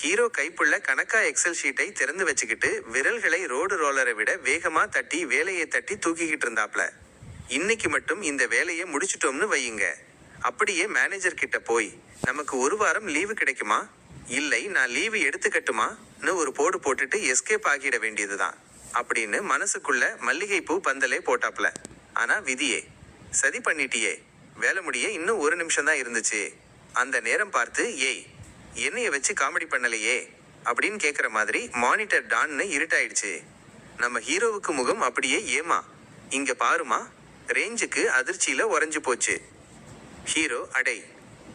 Hero Kaipulla கணக்கா XL ஷீட்டை திறந்து வச்சுக்கிட்டு விரல்களை ரோடு ரோலரை விட வேகமா தட்டி வேலையை தட்டி தூக்கிக்கிட்டு இருந்தாப்ல. இன்னைக்கு மட்டும் இந்த வேலையை முடிச்சிட்டோம்னு வையுங்க. அப்படியே மேனேஜர் கிட்ட போய் நமக்கு ஒரு வாரம் லீவு கிடைக்குமா? இல்லை நான் லீவு எடுத்துக்கட்டுமான்னு ஒரு போடு போட்டுட்டு எஸ்கேப் ஆகிட வேண்டியதுதான். அப்படின்னு மனசுக்குள்ள மல்லிகைப்பூ பந்தலே போட்டாப்ல. ஆனா விதியே சதி பண்ணிட்டியே. வேலை முடிய இன்னும் ஒரு நிமிஷம் தான் இருந்துச்சு. அந்த நேரம் பார்த்து ஏய் என்னைய வச்சு காமெடி பண்ணலையே அப்படின்னு கேட்குற மாதிரி மானிட்டர் டான்னு இருட்டாயிடுச்சு. நம்ம ஹீரோவுக்கு முகம் அப்படியே ஏமா. இங்க பாருமா ரேஞ்சுக்கு அதிர்ச்சியில உறைஞ்சு போச்சு. ஹீரோ அடை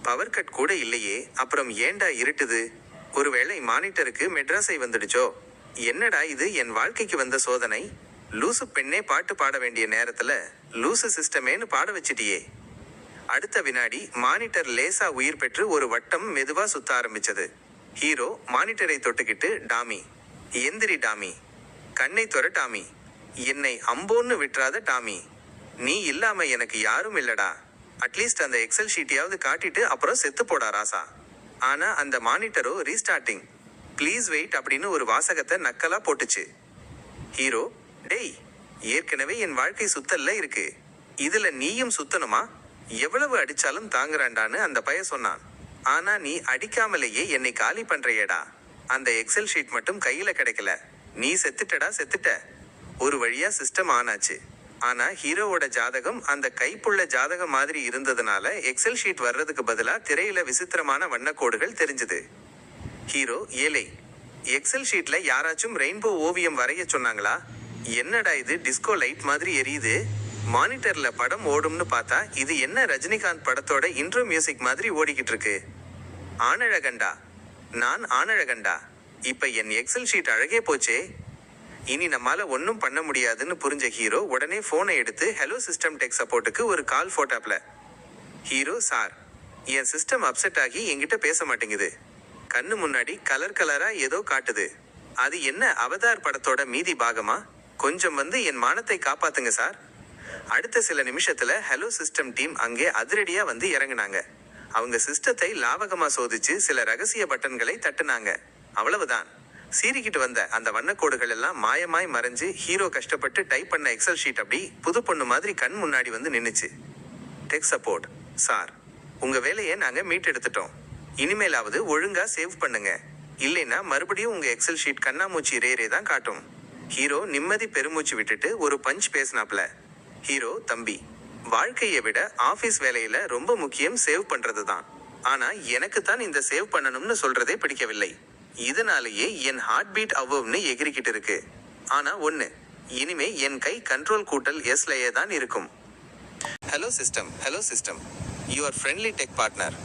பவர் கட் கூட இல்லையே அப்புறம் ஏன்டா இருட்டுது? ஒருவேளை மானிட்டருக்கு மெட்ராஸை வந்துடுச்சோ? என்னடா இது என் வாழ்க்கைக்கு வந்த சோதனை? லூசு பெண்ணே பாட்டு பாட வேண்டிய நேரத்துல லூசு சிஸ்டமேன்னு பாட வச்சிட்டியே. அடுத்த வினாடி மானிட்டர் லேசா உயிர் பெற்று ஒரு வட்டம் மெதுவா சுத்த ஆரம்பிச்சது. ஹீரோ மானிட்டரை தொட்டுக்கிட்டு டாமி எந்திரி டாமி. கண்ணை துற டாமி. என்னை அம்போன்னு விட்டுறாத டாமி. நீ இல்லாம எனக்கு யாரும் இல்லடா. அட்லீஸ்ட் அந்த எக்ஸல் ஷீட்டையாவது காட்டிட்டு அப்புறம் செத்து போடா ராசா. ஆனா அந்த மானிட்டரோ ரீஸ்டார்டிங் ப்ளீஸ் வெயிட் அப்படின்னு ஒரு வாசகத்தை நக்கலா போட்டுச்சு. ஹீரோ டேய் ஏற்கனவே என் வாழ்க்கை சுத்தல்ல இருக்கு. இதுல நீயும் சுத்தணுமா? எவ்வளவு அடிச்சாலும் தாங்குறான்டான்னு அந்த பைய சொன்னான். ஆனா நீ அடிக்காமலேயே என்னை காலி பண்றையடா. அந்த எக்ஸல் ஷீட் மட்டும் கையில கிடைக்கல. நீ செத்துட்டடா செத்துட்ட. ஒரு வழியா சிஸ்டம் ஆனாச்சு ஆனா ஹீரோவோட ஜாதகம் அந்த கைப்புள்ள ஜாதகம் மாதிரி இருந்ததுனால எக்ஸல் ஷீட் வர்றதுக்கு பதிலா திரையில விசித்திரமான வண்ணக்கோடுகள் தெரிஞ்சது. ஹீரோ ஏழை. எக்ஸல் ஷீட்ல யாராச்சும் ரெயின்போ ஓவியம் வரைய சொன்னாங்களா? என்னடா இது டிஸ்கோ லைட் மாதிரி எரியுது? மானிட்டர்ல படம் ஓடும்னு பார்த்தா இது என்ன ரஜினிகாந்த் படத்தோட இன்ட்ரோ மியூசிக் மாதிரி ஓடிக்கிட்டு இருக்கு. ஆனழகண்டா? நான் ஆனழகண்டா? இப்ப என் எக்ஸல் ஷீட் அழகே போச்சே. இனி நம்மால ஒன்றும் பண்ண முடியாதுன்னு புரிஞ்ச ஹீரோ உடனே ஃபோனை எடுத்து ஹலோ சிஸ்டம் டெக் சப்போர்ட்டுக்கு ஒரு கால் போட்டாப்ல. ஹீரோ சார் என் சிஸ்டம் அப்செட் ஆகி என்கிட்ட பேச மாட்டேங்குது. கண்ணு முன்னாடி கலர் கலரா ஏதோ காட்டுது. அது என்ன அவதார் படத்தோட மீதி பாகமா? கொஞ்சம் வந்து என் மானத்தை காப்பாத்துங்க சார். அடுத்த சில நிமிஷத்துல ஹலோ சிஸ்டம் டீம் அங்கே அதிரடியா வந்து இறங்குனாங்க. அவங்க சிஸ்டத்தை லாவகமா சோதிச்சு சில ரகசிய பட்டன்களை தட்டுனாங்க. அவ்வளவுதான். சீறிக்கிட்டு வந்த அந்த வண்ணக்கோடுகள் எல்லாம் மாயமாய் மறைஞ்சு ஹீரோ கஷ்டப்பட்டு டைப் பண்ண எக்ஸல் ஷீட் அப்படி புது பொண்ணு மாதிரி கண் முன்னாடி வந்து நின்னுச்சு. டெக் சப்போர்ட் சார் உங்க வேலையை நாங்க மீட்டெடுத்துட்டோம். இனிமேலாவது ஒழுங்கா சேவ் பண்ணுங்க. இல்லைன்னா மறுபடியும் உங்க எக்ஸல் ஷீட் கண்ணாமூச்சி ரேரே தான் காட்டும். ஹீரோ நிம்மதி பெருமூச்சு விட்டுட்டு ஒரு பஞ்ச் பேசினாப்ல ஹீரோ தம்பி. வாழ்க்கையை விட ஆஃபீஸ் வேலையில ரொம்ப முக்கியம் சேவ் பண்றது தான் ஆனா எனக்கு தான் இந்த சேவ் பண்ணணும்னு சொல்றதே பிடிக்கவில்லை. இதனாலேயே என் ஹார்ட் பீட் அவ்வளவுன்னு எகிரிக்கிட்டு இருக்கு. ஆனா ஒண்ணு. இனிமே என் கை கண்ட்ரோல் கூட்டல் எஸ்லயே தான் இருக்கும். Hello system hello system your friendly tech partner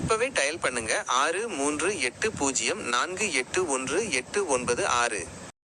இப்பவே டயல் பண்ணுங்க. ஆறு மூன்று எட்டு பூஜ்ஜியம் நான்கு எட்டு ஒன்று எட்டு ஒன்பது ஆறு.